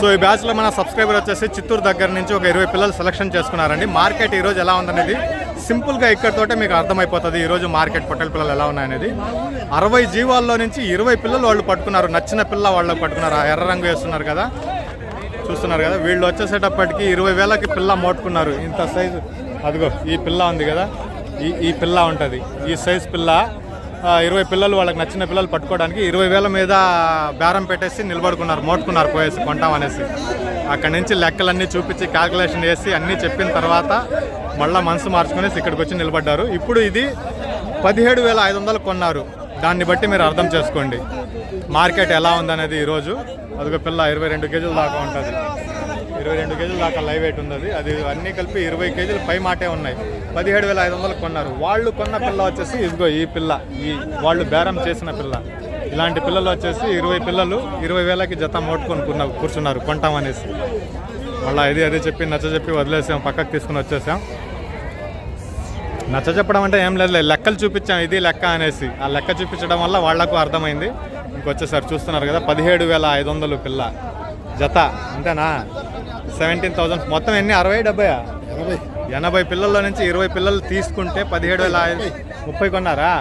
So ఈ బ్యాచ్లో మన సబ్స్క్రైబర్ వచ్చేసి చిత్తూరు దగ్గర నుంచి ఒక ఇరవై పిల్లలు సెలెక్షన్ చేసుకున్నారండి. మార్కెట్ ఈ రోజు ఎలా ఉందనేది సింపుల్గా ఇక్కడతోటే మీకు అర్థమైపోతుంది. ఈ రోజు మార్కెట్ పొట్టెల పిల్లలు ఎలా ఉన్నాయనేది. అరవై జీవాల్లో నుంచి ఇరవై పిల్లలు వాళ్ళు పట్టుకున్నారు. నచ్చిన పిల్ల వాళ్ళు పట్టుకున్నారు. ఎర్ర రంగు వేస్తున్నారు కదా. చూస్తున్నారు కదా. వీళ్ళు వచ్చేసేటప్పటికి ఇరవై వేలకి పిల్ల మోట్టుకున్నారు. ఇంత సైజు అదిగో ఈ పిల్ల ఉంది కదా. ఈ ఈ పిల్ల ఉంటుంది. ఈ సైజు పిల్ల ఇరవై పిల్లలు వాళ్ళకి నచ్చిన పిల్లలు పట్టుకోవడానికి ఇరవై వేల మీద బేరం పెట్టేసి నిలబడుకున్నారు మోట్టుకున్నారు పోయేసి కొంటామనేసి అక్కడి నుంచి లెక్కలన్నీ చూపించి క్యాల్కులేషన్ వేసి అన్నీ చెప్పిన తర్వాత మళ్ళీ మనసు మార్చుకునేసి ఇక్కడికి వచ్చి నిలబడ్డారు. ఇప్పుడు ఇది పదిహేడు వేల ఐదు వందలు కొన్నారు. దాన్ని బట్టి మీరు అర్థం చేసుకోండి. మార్కెట్ ఎలా ఉందనేది ఈరోజు. అదొక పిల్ల ఇరవై రెండు కేజీల దాకా ఉంటుంది. ఇరవై రెండు కేజీల దాకా లైవ్ వెయిట్ ఉంది అది అన్నీ కలిపి ఇరవై కేజీలు పై మాటే ఉన్నాయి. పదిహేడు వేల ఐదు వందలు కొన్నారు. వాళ్ళు కొన్న పిల్ల వచ్చేసి ఇదిగో ఈ పిల్ల. ఈ వాళ్ళు బేరం చేసిన పిల్ల. ఇలాంటి పిల్లలు వచ్చేసి ఇరవై పిల్లలు ఇరవై వేలకి జత మోటుకొని కూర్చున్న- కూర్చున్నారు. కొంటామనేసి మళ్ళీ ఇది అదే చెప్పి నచ్చ చెప్పి వదిలేసాం. పక్కకు తీసుకుని వచ్చేసాం. నచ్చ చెప్పడం అంటే ఏం లేదు లెక్కలు చూపించాం. ఇది లెక్క అనేసి. ఆ లెక్క చూపించడం వల్ల వాళ్ళకు అర్థమైంది. ఇంకొచ్చేసారి చూస్తున్నారు కదా పదిహేడు వేల ఐదు వందలు పిల్ల. జత అంతేనా? సెవెంటీన్ థౌజండ్ మొత్తం ఎన్ని? అరవై డెబ్బై ఎనభై. పిల్లల్లో నుంచి ఇరవై పిల్లలు తీసుకుంటే పదిహేడు వేల ముప్పై. కొన్నారా?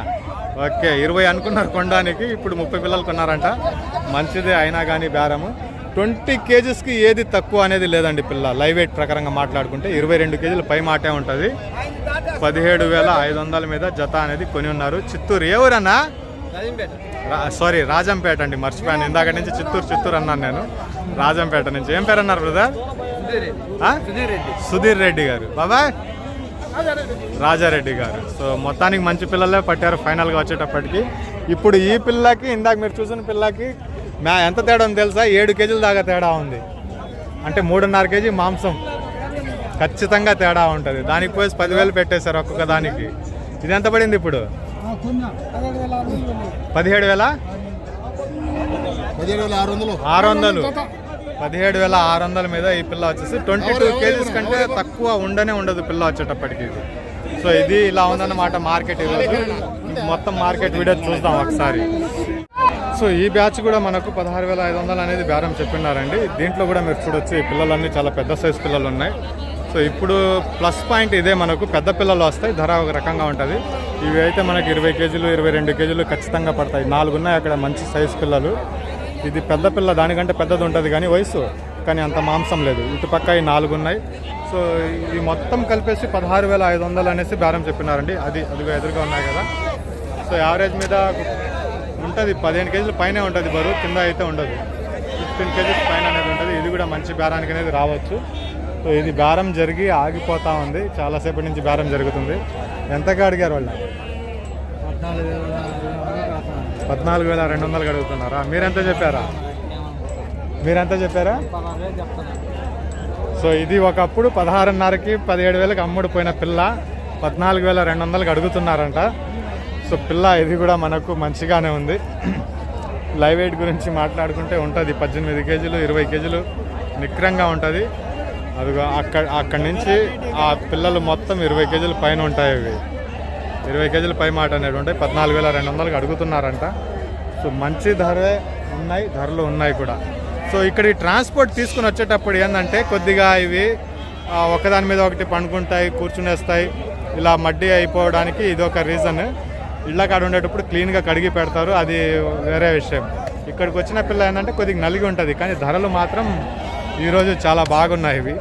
ఓకే ఇరవై అనుకున్నారు కొనడానికి ఇప్పుడు ముప్పై పిల్లలు కొన్నారంట. మంచిదే అయినా కానీ బేరము. ట్వంటీ కేజెస్కి ఏది తక్కువ అనేది లేదండి పిల్ల. లైవ్ వెయిట్ ప్రకారంగా మాట్లాడుకుంటే ఇరవై రెండు కేజీలు పై మాటే ఉంటుంది. పదిహేడు వేల ఐదు వందల మీద జత అనేది కొని ఉన్నారు. చిత్తూరు ఏ ఊరన్నా? సారీ రాజంపేట అండి మర్చిపోయాను. ఇందాక నుంచి చిత్తూరు చిత్తూరు అన్నాను నేను. రాజంపేట నుంచి. ఏం పేరు అన్నారు బ్రదర్ సుధీర్ రెడ్డి గారు. బాబాయ్? రాజారెడ్డి గారు. సో మొత్తానికి మంచి పిల్లలే పట్టారు ఫైనల్గా వచ్చేటప్పటికి. ఇప్పుడు ఈ పిల్లకి ఇందాక మీరు చూసిన పిల్లకి మ్యా ఎంత తేడా ఉంది తెలుసా? ఏడు కేజీల దాకా తేడా ఉంది. అంటే మూడున్నర కేజీ మాంసం. ఖచ్చితంగా తేడా ఉంటుంది. దానికి పోయి పదివేలు పెట్టేశారు ఒక్కొక్క దానికి. ఇది ఎంత పడింది ఇప్పుడు? పదిహేడు వేలా పదిహేడు వేల? ఆరు వందలు. పదిహేడు వేల ఆరు వందల మీద ఈ పిల్ల వచ్చేసి ట్వంటీ టూ కేజీస్ కంటే తక్కువ ఉండనే ఉండదు పిల్ల వచ్చేటప్పటికి ఇది. సో ఇది ఇలా ఉందన్నమాట మార్కెట్ ఈరోజు. మొత్తం మార్కెట్ వీడియో చూద్దాం ఒకసారి. సో ఈ బ్యాచ్ కూడా మనకు పదహారు వేల ఐదు వందలు అనేది బేరం చెప్పినారండి. దీంట్లో కూడా మీరు చూడొచ్చు ఈ పిల్లలన్నీ చాలా పెద్ద సైజు పిల్లలు ఉన్నాయి. సో ఇప్పుడు ప్లస్ పాయింట్ ఇదే మనకు పెద్ద పిల్లలు వస్తాయి ధర ఒక రకంగా ఉంటుంది. ఇవి అయితే మనకి ఇరవై కేజీలు ఇరవై రెండు కేజీలు ఖచ్చితంగా పడతాయి. నాలుగు ఉన్నాయి అక్కడ మంచి సైజు పిల్లలు. ఇది పెద్ద పిల్ల దానికంటే పెద్దది ఉంటుంది కానీ వయసు కానీ అంత మాంసం లేదు. ఇటు పక్క ఈ నాలుగు ఉన్నాయి. సో ఇవి మొత్తం కలిపేసి పదహారు వేల ఐదు వందలు అనేసి బేరం చెప్పినారండి. అది అదిగో ఎదురుగా ఉన్నాయి కదా. సో యావరేజ్ మీద ఉంటుంది. పదిహేను కేజీల పైన ఉంటుంది బరువు కింద అయితే ఉండదు. ఫిఫ్టీన్ కేజీస్ పైన అనేది ఉంటుంది. ఇది కూడా మంచి బేరానికి అనేది రావచ్చు. సో ఇది బేరం జరిగి ఆగిపోతా ఉంది. చాలాసేపటి నుంచి బేరం జరుగుతుంది. ఎంతగా అడిగారు వాళ్ళు? పద్నాలుగు వేల రెండు వందలు అడుగుతున్నారా మీరెంత చెప్పారా? మీరెంత చెప్పారా? సో ఇది ఒకప్పుడు పదహారున్నరకి పదిహేడు వేలకు అమ్ముడు పోయిన పిల్ల పద్నాలుగు వేల రెండు వందలకు అడుగుతున్నారంట సో పిల్ల ఇది కూడా మనకు మంచిగానే ఉంది. లైవ్ వెయిట్ గురించి మాట్లాడుకుంటే ఉంటుంది. పద్దెనిమిది కేజీలు ఇరవై కేజీలు నిక్రంగా ఉంటుంది. అది అక్కడ అక్కడి నుంచి ఆ పిల్లలు మొత్తం ఇరవై కేజీల పైన ఉంటాయి అవి. ఇరవై కేజీల పై మాట అనేది ఉంటాయి. పద్నాలుగు వేల రెండు వందలకి అడుగుతున్నారంట. సో మంచి ధరే ఉన్నాయి ధరలు ఉన్నాయి కూడా. సో ఇక్కడ ఈ ట్రాన్స్పోర్ట్ తీసుకుని వచ్చేటప్పుడు ఏంటంటే కొద్దిగా ఇవి ఒకదాని మీద ఒకటి పండుకుంటాయి కూర్చునేస్తాయి. ఇలా మడ్డి అయిపోవడానికి ఇది ఒక రీజన్. ఇళ్ళ కాడ ఉండేటప్పుడు క్లీన్గా కడిగి పెడతారు. అది వేరే విషయం. ఇక్కడికి వచ్చిన పిల్ల ఏంటంటే కొద్దిగా నలిగి ఉంటుంది. కానీ ధరలు మాత్రం ఈరోజు చాలా బాగున్నాయి ఇవి.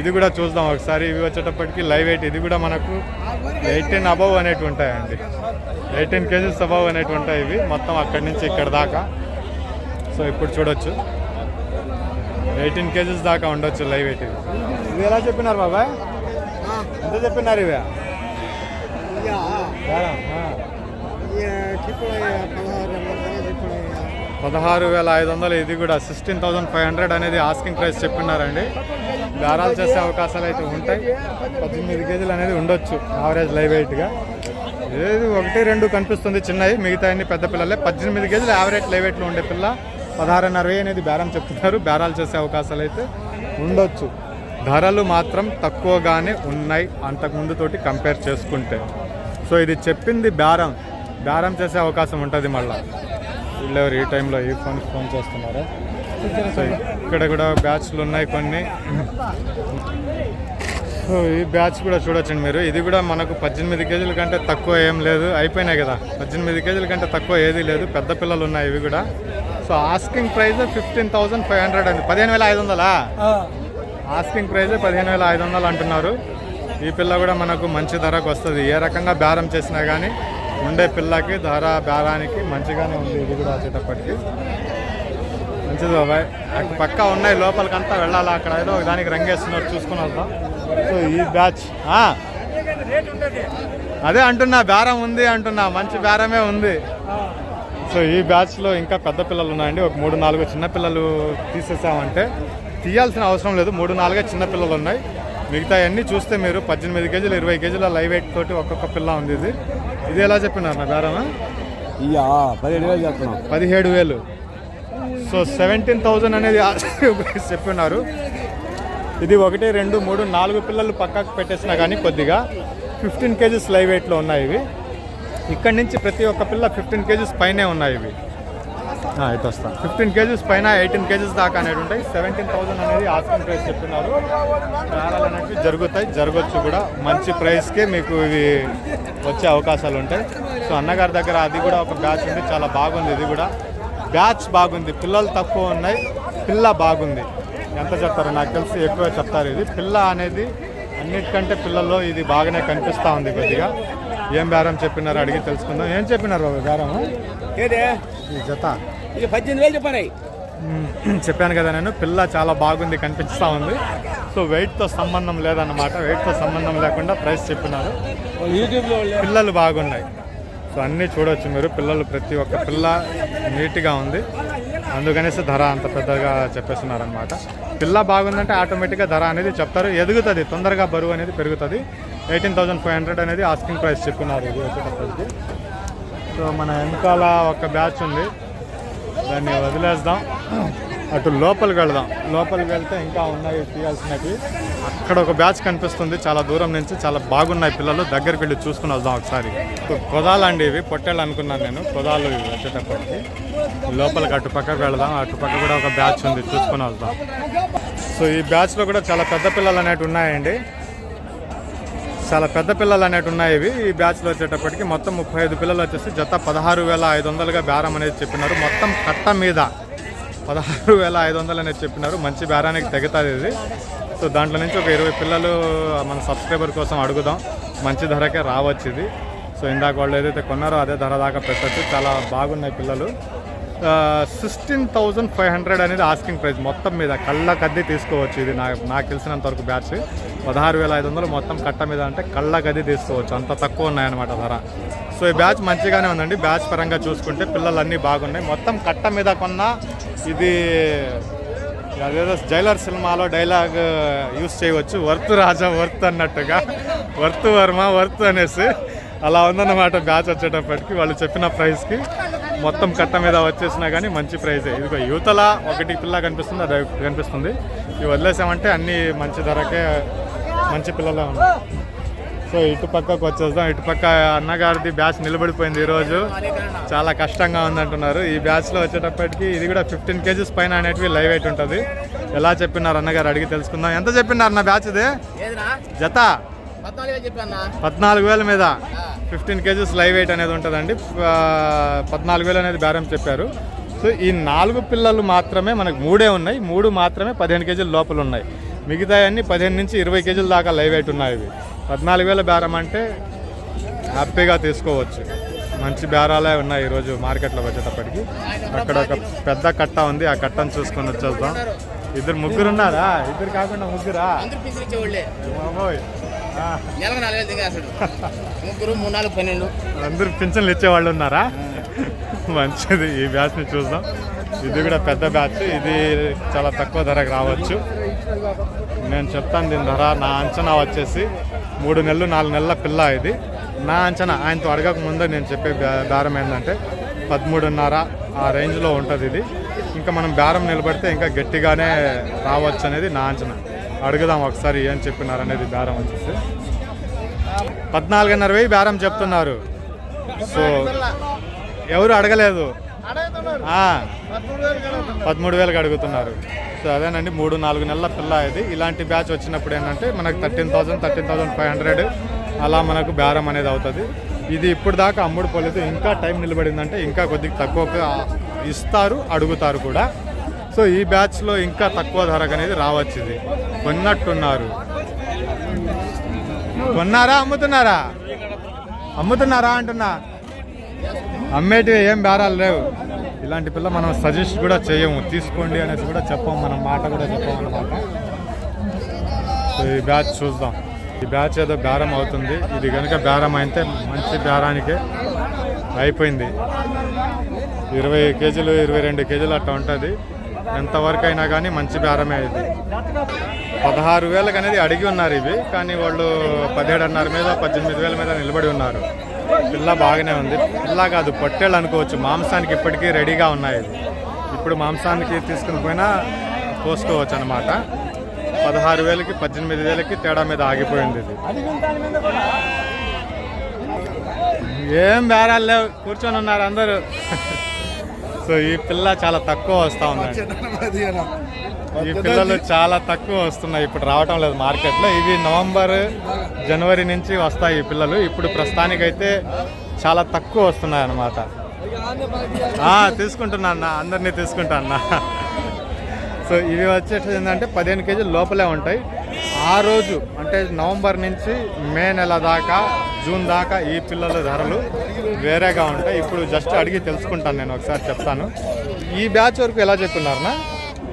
ఇది కూడా చూద్దాం ఒకసారి. ఇవి వచ్చేటప్పటికి లైవ్ వెయిట్ ఇది కూడా మనకు ఎయిటీన్ అబవ్ అనేవి ఉంటాయండి. ఎయిటీన్ కేజీస్ అబవ్ అనేవి ఉంటాయి ఇవి. మొత్తం అక్కడి నుంచి ఇక్కడ దాకా. సో ఇప్పుడు చూడొచ్చు. ఎయిటీన్ కేజీస్ దాకా ఉండొచ్చు లైవ్ వెయిట్ ఇవి. ఇది ఎలా చెప్పినారు బాబాయ్? ఎంత చెప్పినారు ఇవి? పదహారు వేల ఐదు వందలు ఇది కూడా సిక్స్టీన్ థౌసండ్ ఫైవ్ హండ్రెడ్ అనేది ఆస్కింగ్ ప్రైస్ చెప్పినారండి. బేరాలు చేసే అవకాశాలు అయితే ఉంటాయి. పద్దెనిమిది కేజీలు అనేది ఉండొచ్చు యావరేజ్ లైవ్ వెయిట్గా ఏది ఒకటి రెండు కనిపిస్తుంది చిన్నవి మిగతా అన్ని పెద్ద పిల్లలే. పద్దెనిమిది కేజీలు యావరేజ్ లైవ్ వెయిట్లో ఉండే పిల్ల పదహారున్నర అరవై అనేది బేరం చెప్తున్నారు. బేరాలు చేసే అవకాశాలు అయితే ఉండొచ్చు. ధరలు మాత్రం తక్కువగానే ఉన్నాయి అంతకుముందుతోటి కంపేర్ చేసుకుంటే. సో ఇది చెప్పింది బేరం. బేరం చేసే అవకాశం ఉంటుంది మళ్ళీ. వీళ్ళెవరు ఈ టైంలో ఈ ఫోన్ ఫోన్ చేస్తున్నారా? సో ఇక్కడ కూడా బ్యాచ్లు ఉన్నాయి కొన్ని. సో ఈ బ్యాచ్ కూడా చూడొచ్చండి మీరు. ఇది కూడా మనకు పద్దెనిమిది కేజీల కంటే తక్కువ ఏం లేదు. అయిపోయినాయి కదా. పద్దెనిమిది కేజీల కంటే తక్కువ ఏది లేదు. పెద్ద పిల్లలు ఉన్నాయి ఇవి కూడా. So asking price fifteen thousand five hundred అండి. పదిహేను వేల ఐదు వందలా? ఆస్కింగ్ ప్రైస్ పదిహేను వేల ఐదు వందలు అంటున్నారు. ఈ పిల్ల కూడా మనకు మంచి ధరకు వస్తుంది. ఏ రకంగా బేరం చేసినా కానీ ఉండే పిల్లకి ధర బేరానికి మంచిగానే ఉంది. ఇది కూడా వచ్చేటప్పటికి. మంచిది బాబాయ్. అటు పక్క ఉన్నాయి లోపలికంతా వెళ్ళాలి అక్కడ? ఏదో దానికి రంగేస్తున్నారు చూసుకుని వద్దాం సో ఈ బ్యాచ్? ఆ. అదే అంటున్నా బేరం ఉంది అంటున్నా మంచి బేరమే ఉంది. సో ఈ బ్యాచ్లో ఇంకా పెద్ద పిల్లలు ఉన్నాయండి. ఒక మూడు నాలుగు చిన్న పిల్లలు తీసేసామంటే తీయాల్సిన అవసరం లేదు. మూడు నాలుగే చిన్న పిల్లలు ఉన్నాయి. మిగతా అన్నీ చూస్తే మీరు పద్దెనిమిది కేజీలు ఇరవై కేజీల లైవ్ వెయిట్ తోటి ఒక్కొక్క పిల్ల ఉంది ఇది. ఇది ఎలా చెప్పినారు నా బేరమా? పదిహేడు వేలు. సో సెవెంటీన్ థౌజండ్ అనేది చెప్పినారు ఇది ఒకటి రెండు మూడు నాలుగు పిల్లలు పక్కకు పెట్టేసినా కానీ కొద్దిగా ఫిఫ్టీన్ కేజీస్ లైవ్ వెయిట్లో ఉన్నాయి ఇవి. ఇక్కడి నుంచి ప్రతి ఒక్క పిల్ల ఫిఫ్టీన్ కేజీస్ పైనే ఉన్నాయి ఇవి. అయితే వస్తాను ఫిఫ్టీన్ కేజీస్ పైన ఎయిటీన్ కేజీస్ దాకా అనేది ఉంటాయి. సెవెంటీన్ థౌజండ్ అనేది ఆస్కింగ్ ప్రైస్ చెప్తున్నారు. ప్రాణాలు అనేవి జరుగుతాయి. జరగచ్చు కూడా. మంచి ప్రైస్కే మీకు ఇవి వచ్చే అవకాశాలు ఉంటాయి. సో అన్నగారి దగ్గర అది కూడా ఒక బ్యాచ్ ఉంది. చాలా బాగుంది ఇది కూడా. బ్యాచ్ బాగుంది పిల్లలు తక్కువ ఉన్నాయి పిల్ల బాగుంది. ఎంత చెప్తారో నాకు తెలిసి ఎక్కువ చెప్తారు ఇది. పిల్ల అనేది అన్నిటికంటే పిల్లల్లో ఇది బాగానే కనిపిస్తూ ఉంది కొద్దిగా. ఏం బేరం చెప్పినారో అడిగి తెలుసుకుందాం. ఏం చెప్పినారు బాబు? బేరం ఈ జత. ఇది పద్దెనిమిది వేలు చెప్పాను మ్మ్. చెప్పాను కదా నేను. పిల్ల చాలా బాగుంది కనిపిస్తూ ఉంది. సో వెయిట్తో సంబంధం లేదన్నమాట. వెయిట్తో సంబంధం లేకుండా ప్రైస్ చెప్పినారు. పిల్లలు బాగున్నాయి. సో అన్నీ చూడవచ్చు మీరు. పిల్లలు ప్రతి ఒక్క పిల్ల నీట్గా ఉంది. అందుకనేసి ధర అంత పెద్దగా చెప్పేస్తున్నారనమాట పిల్ల బాగుందంటే ఆటోమేటిక్గా ధర అనేది చెప్తారు. ఎదుగుతుంది. తొందరగా బరువు అనేది పెరుగుతుంది. ఎయిటీన్ థౌసండ్ ఫైవ్ హండ్రెడ్ అనేది ఆస్కింగ్ ప్రైస్ చెప్పినారు ఇది వచ్చేటప్పటికి. సో మన వెనకాల ఒక బ్యాచ్ ఉంది. దాన్ని వదిలేద్దాం. అటు లోపలికి వెళదాం. లోపలికి వెళ్తే ఇంకా ఉన్నాయి తీయాల్సినవి. అక్కడ ఒక బ్యాచ్ కనిపిస్తుంది. చాలా దూరం నుంచి చాలా బాగున్నాయి పిల్లలు. దగ్గరికి వెళ్ళి చూసుకుని వద్దాం ఒకసారి. కొదాలండి ఇవి పొట్టేళ్ళు అనుకున్నాను నేను. కొదాలు ఇవి వచ్చేటప్పటికి. లోపలికి అటు పక్కకు వెళ్దాం. అటు పక్క కూడా ఒక బ్యాచ్ ఉంది. చూసుకుని వద్దాం. సో ఈ బ్యాచ్లో కూడా చాలా పెద్ద పిల్లలు అనేవి ఉన్నాయండి. చాలా పెద్ద పిల్లలు అనేవి ఉన్నాయి ఇవి. ఈ బ్యాచ్లో వచ్చేటప్పటికి మొత్తం ముప్పై ఐదు పిల్లలు వచ్చేసి జత పదహారు వేల ఐదు వందలుగా బేరం అనేది చెప్పినారు. మొత్తం కట్ట మీద పదహారు వేల ఐదు వందలు అనేది చెప్పినారు. మంచి బేరానికి తెగుతుంది ఇది. సో దాంట్లో నుంచి ఒక ఇరవై పిల్లలు మన సబ్స్క్రైబర్ కోసం అడుగుదాం. మంచి ధరకే రావచ్చు ఇది. సో ఇందాక వాళ్ళు ఏదైతే కొన్నారో అదే ధర దాకా పెట్టచ్చు. చాలా బాగున్నాయి పిల్లలు. సిక్స్టీన్ థౌజండ్ ఫైవ్ హండ్రెడ్ అనేది ఆస్కింగ్ ప్రైస్ మొత్తం మీద కళ్ళ కద్ది తీసుకోవచ్చు ఇది నాకు నాకు తెలిసినంత వరకు బ్యాచ్ పదహారు వేల ఐదు వందలు మొత్తం కట్ట మీద అంటే కళ్ళ గది తీసుకోవచ్చు. అంత తక్కువ ఉన్నాయన్నమాట ధర. సో ఈ బ్యాచ్ మంచిగానే ఉందండి. బ్యాచ్ పరంగా చూసుకుంటే పిల్లలు అన్నీ బాగున్నాయి. మొత్తం కట్ట మీద కొన్న ఇది అదేదో జైలర్ సినిమాలో డైలాగ్ యూస్ చేయవచ్చు. వర్త్ రాజా వర్త్ అన్నట్టుగా. వర్త్ వర్మ వర్త్ అనేసి అలా ఉందన్నమాట బ్యాచ్ వచ్చేటప్పటికి. వాళ్ళు చెప్పిన ప్రైస్కి మొత్తం కట్ట మీద వచ్చేసినా కానీ మంచి ప్రైజే ఇదిగో యువతల ఒకటి పిల్ల కనిపిస్తుంది అది కనిపిస్తుంది. ఇవి వదిలేసామంటే అన్నీ మంచి ధరకే మంచి పిల్లలే ఉన్నాయి సో ఇటు పక్కకు వచ్చేద్దాం. ఇటు పక్క అన్నగారిది బ్యాచ్ నిలబడిపోయింది ఈరోజు. చాలా కష్టంగా ఉందంటున్నారు. ఈ బ్యాచ్లో వచ్చేటప్పటికి ఇది కూడా ఫిఫ్టీన్ కేజీస్ పైన అనేటివి లైవ్ వెయిట్ ఉంటుంది. ఎలా చెప్పినారు అన్నగారు అడిగి తెలుసుకుందాం. ఎంత చెప్పినారు నా బ్యాచ్ ఇది? జత? పద్నాలుగు వేలు మీద. ఫిఫ్టీన్ కేజీస్ లైవ్ వెయిట్ అనేది ఉంటుందండి. పద్నాలుగు వేలు అనేది బేరం చెప్పారు. సో ఈ నాలుగు పిల్లలు మాత్రమే మనకు మూడే ఉన్నాయి. మూడు మాత్రమే పదిహేను కేజీల లోపల ఉన్నాయి. మిగతా అన్ని పదిహేను నుంచి ఇరవై కేజీల దాకా లైవ్ వెయిట్ ఉన్నాయి ఇవి. పద్నాలుగు వేల బేరం అంటే హ్యాపీగా తీసుకోవచ్చు. మంచి బేరాలే ఉన్నాయి ఈరోజు మార్కెట్లోకి వచ్చేటప్పటికి. అక్కడ ఒక పెద్ద కట్ట ఉంది ఆ కట్టను చూసుకొని వచ్చేద్దాం. ఇద్దరు ముగ్గురు ఉన్నారా? ఇద్దరు కాకుండా ముగ్గురా? అందరూ ముగ్గురు మూడు నాలుగు పన్నెండు. అందరూ పింఛన్లు ఇచ్చేవాళ్ళు ఉన్నారా? మంచిది. ఈ బ్యాచ్ని చూద్దాం. ఇది కూడా పెద్ద బ్యాచ్ ఇది చాలా తక్కువ ధరకు రావచ్చు. నేను చెప్తాను దీని ధర నా అంచనా వచ్చేసి మూడు నెలలు నాలుగు నెలల పిల్ల ఇది. నా అంచనా ఆయనతో అడగక ముందే నేను చెప్పే బే- బేరం ఏంటంటే పదమూడున్నర ఆ రేంజ్లో ఉంటుంది ఇది. ఇంకా మనం బేరం నిలబడితే ఇంకా గట్టిగానే రావచ్చు అనేది నా అంచనా. అడుగుదాం ఒకసారి ఏం చెప్పినారు అనేది బేరం వచ్చేసి. పద్నాలుగున్నర వెయ్యి బేరం చెప్తున్నారు. సో ఎవరు అడగలేదు. పదమూడు వేలకు అడుగుతున్నారు. సో అదేనండి మూడు నాలుగు నెలల పిల్ల ఇది ఇలాంటి బ్యాచ్ వచ్చినప్పుడు ఏంటంటే మనకు thirteen thousand thirteen thousand five hundred అలా మనకు బేరం అనేది అవుతుంది. ఇది ఇప్పుడు దాకా అమ్ముడు పోలేదు. ఇంకా టైం నిలబడిందంటే ఇంకా కొద్దిగా తక్కువగా ఇస్తారు అడుగుతారు కూడా. సో ఈ బ్యాచ్లో ఇంకా తక్కువ ధరకు అనేది రావచ్చు ఇది. కొన్నట్టున్నారు. కొన్నారా అమ్ముతున్నారా? అమ్ముతున్నారా అంటున్నా. అమ్మేటివి ఏం బేరాలు లేవు. ఇలాంటి పిల్ల మనం సజెస్ట్ కూడా చేయము. తీసుకోండి అనేసి కూడా చెప్పము మనం మాట కూడా చెప్పము అనమాట సో ఈ బ్యాచ్ చూద్దాం. ఈ బ్యాచ్ ఏదో బేరం అవుతుంది. ఇది కనుక బేరం అయితే మంచి బేరానికే అయిపోయింది. ఇరవై కేజీలు ఇరవై రెండు కేజీలు అట్లా ఉంటుంది. ఎంతవరకు అయినా కానీ మంచి బేరమే ఇది. పదహారు వేలకు అనేది అడిగి ఉన్నారు ఇవి. కానీ వాళ్ళు పదిహేడున్నర మీద పద్దెనిమిది వేల మీద నిలబడి ఉన్నారు. పిల్ల బాగానే ఉంది. పిల్ల కాదు పొట్టేళ్ళు అనుకోవచ్చు. మాంసానికి ఇప్పటికీ రెడీగా ఉన్నాయి. ఇప్పుడు మాంసానికి తీసుకుని పోయినా కోసుకోవచ్చు అనమాట పదహారు వేలకి పద్దెనిమిది వేలకి తేడా మీద ఆగిపోయింది ఇది. ఏం బేరాలు లేవు. కూర్చొని ఉన్నారు అందరూ. సో ఈ పిల్ల చాలా తక్కువ వస్తూ ఉందండి. ఈ పిల్లలు చాలా తక్కువ వస్తున్నాయి. ఇప్పుడు రావటం లేదు మార్కెట్లో. ఇవి నవంబర్ జనవరి నుంచి వస్తాయి ఈ పిల్లలు. ఇప్పుడు ప్రస్తుతానికైతే చాలా తక్కువ వస్తున్నాయి అన్నమాట. తీసుకుంటున్నా అన్న. అందరినీ తీసుకుంటా అన్న. సో ఇవి వచ్చేసి ఏంటంటే పదిహేను కేజీలు లోపలే ఉంటాయి. ఆ రోజు అంటే నవంబర్ నుంచి మే నెల దాకా జూన్ దాకా ఈ పిల్లల ధరలు వేరేగా ఉంటాయి. ఇప్పుడు జస్ట్ అడిగి తెలుసుకుంటాను నేను ఒకసారి చెప్తాను. ఈ బ్యాచ్ వరకు ఎలా చెప్పున్నారనా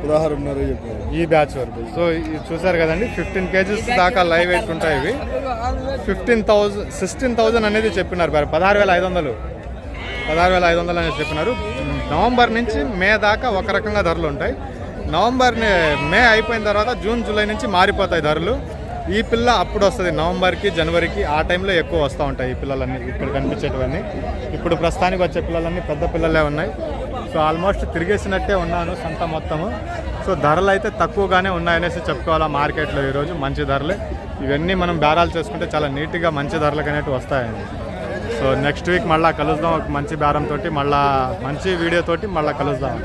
పదహారున్నర చెప్పారు ఈ బ్యాచ్ వరకు. సో ఇది చూసారు కదండి ఫిఫ్టీన్ కేజీస్ దాకా లైవ్ వెయిట్ ఉంటాయి ఇవి. ఫిఫ్టీన్ థౌజండ్ సిక్స్టీన్ థౌజండ్ అనేది చెప్పినారు మరి పదహారు వేల ఐదు వందలు. పదహారు వేల ఐదు వందలు అనేది చెప్పినారు. నవంబర్ నుంచి మే దాకా ఒక రకంగా ధరలు ఉంటాయి. నవంబర్ మే అయిపోయిన తర్వాత జూన్ జూలై నుంచి మారిపోతాయి ధరలు. ఈ పిల్ల అప్పుడు వస్తుంది నవంబర్కి జనవరికి ఆ టైంలో ఎక్కువ వస్తూ ఉంటాయి ఈ పిల్లలన్నీ ఇక్కడ కనిపించేటివన్నీ. ఇప్పుడు ప్రస్తుతానికి వచ్చే పిల్లలన్నీ పెద్ద పిల్లలే ఉన్నాయి. సో ఆల్మోస్ట్ తిరిగేసినట్టే ఉన్నాను సంత మొత్తము. సో ధరలు అయితే తక్కువగానే ఉన్నాయనేసి చెప్పుకోవాలా మార్కెట్లో ఈరోజు మంచి ధరలే. ఇవన్నీ మనం బేరాలు చేసుకుంటే చాలా నీట్గా మంచి ధరలకు అనేవి వస్తాయండి. సో నెక్స్ట్ వీక్ మళ్ళీ కలుద్దాం ఒక మంచి బేరంతో మళ్ళీ మంచి వీడియోతోటి మళ్ళీ కలుద్దాం.